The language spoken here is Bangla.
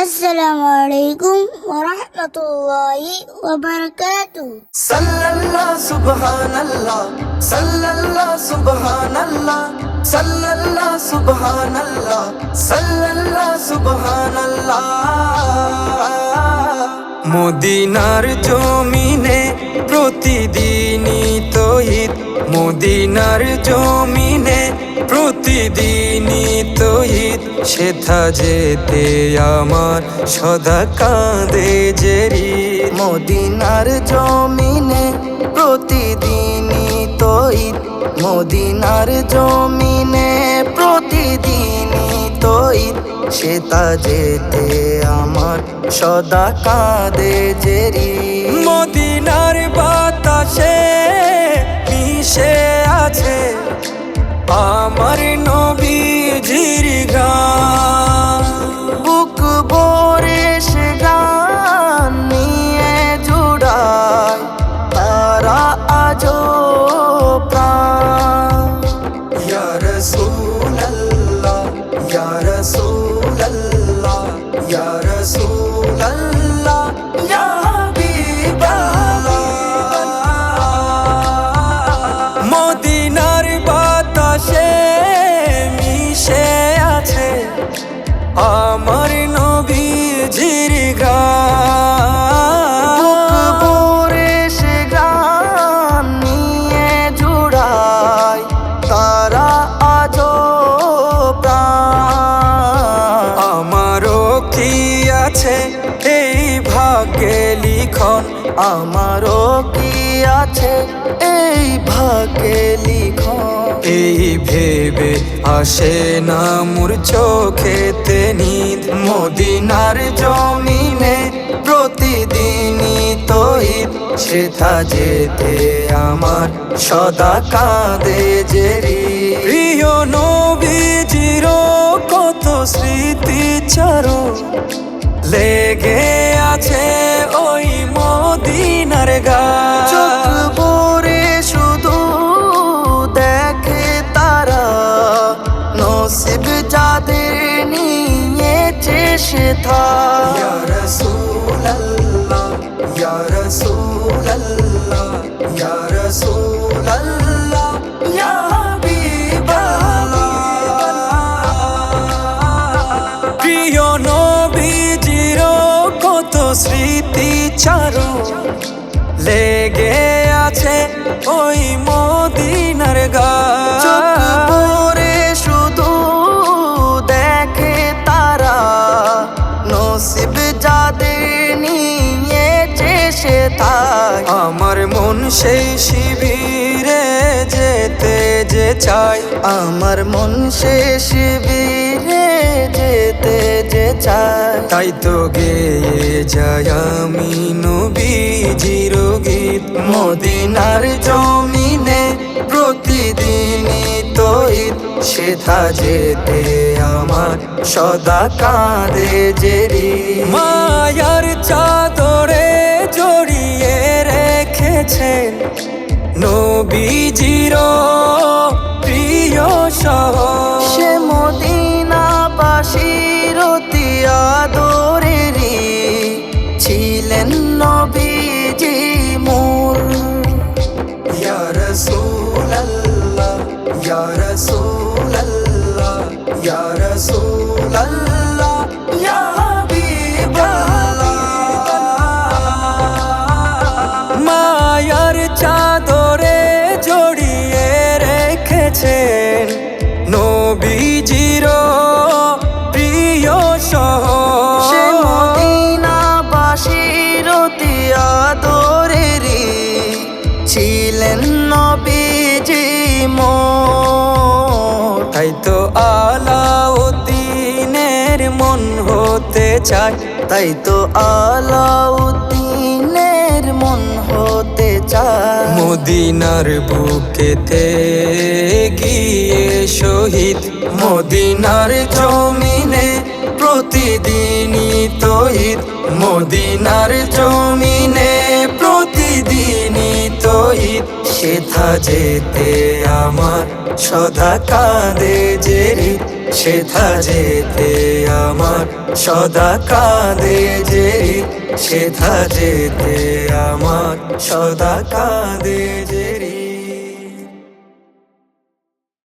السلام عليكم ورحمة الله وبركاته সাল্লাল্লাহ সুবহানাল্লাহ সাল্লাল্লাহ সুবহানাল্লাহ সাল্লাল্লাহ সুবহানাল্লাহ সাল্লাল্লাহ সুবহানাল্লাহ মদিনার জমিনে সেথা যেতে আমার সদা কাঁদে জেরি মদিনার জমিনে প্রতিদিনই তো ঈদ মদিনার জমিনে প্রতিদিনই তো ঈদ সেতা যেতে আমার সদা কাঁদে জেরি মদিনার বাতাসে মিশে আছে আমার আমার নবীজির গান। সে গান নিয়ে জুড়ায় তারা আজো আমারও কি আছে এই ভাগ্যে লিখন আমারও কি আছে এই ভাগ্যে লিখন। এই ভেবে আসে না মোর চোখেতে নিদ মদিনার জমিনে প্রতিদিনই তো সেথা যেতে আমার সদা কাঁদে জেরি প্রিয় নবীজির কত স্মৃতি চারো লেগে আছে ওই মদিনার গা নসিব যাদের নিয়েছে সে প্রিয় নবীজির কত স্মৃতি চারু লেগে আছে ওই মদিনার গা আমার মন সেই শিবিরে যেতে যে চাই। আমার মন সেই শিবিরে যেতে যে চাই। তাই তো গেয়ে যায় আমি নবীজির গীত মদিনার জমিনে প্রতিদিনই তো ঈদ সেথা যেতে আমার সদা কাঁদে জেরি। মায়ার চাদরে নবীজির প্রিয় শহর সে মদিনা বাসির আদরেরই ছিলেন নবীজি মোর। ইয়া রাসূলুল্লাহ ইয়া রাসূলুল্লাহ ইয়া রাসূলুল্লাহ। চায়, তাই তো আলাউদ্দিনের মন হতে চায়। মদিনার বুকেতে গিয়ে শহীদ, মদিনার জমিনে প্রতিদিনই তো ঈদ মদিনার জমিনে প্রতিদিনই তো ঈদ সেথা যেতে আমার, সদা কাঁদে যে সেথা যেতে আমার, সদা কাঁদে যে সেথা যেতে আমার, সদা কাঁদে যে